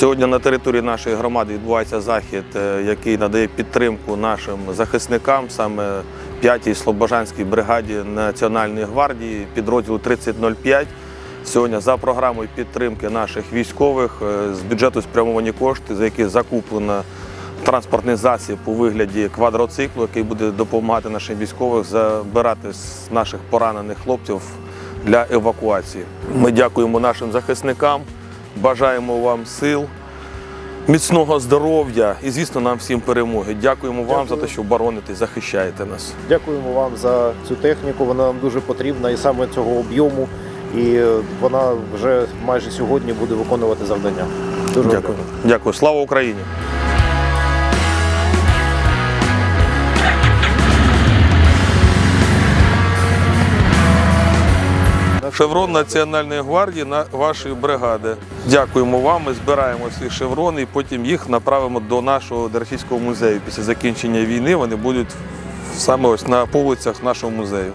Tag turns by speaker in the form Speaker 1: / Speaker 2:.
Speaker 1: Сьогодні на території нашої громади відбувається захід, е, який надає підтримку нашим захисникам, саме 5-й Слобожанській бригаді Національної гвардії, підрозділу 3005. Сьогодні за програмою підтримки наших військових е, з бюджету спрямовані кошти, за які закуплено транспортний засіб у вигляді квадроциклу, який буде допомагати нашим військовим забирати з наших поранених хлопців для евакуації. Ми дякуємо нашим захисникам, бажаємо вам сил, міцного здоров'я і, звісно, нам всім перемоги. Дякуємо вам за те, що обороните, захищаєте нас.
Speaker 2: Дякуємо вам за цю техніку. Вона нам дуже потрібна і саме цього об'єму. І е, вона вже майже сьогодні буде виконувати завдання. Дуже
Speaker 1: Дякую. Дякую. Слава Україні! Шеврон Національної гвардії на вашої бригади. Дякуємо вам. Ми збираємо ці шеврони і потім їх направимо до нашого російського музею. Після закінчення війни вони будуть саме ось на полицях нашого музею.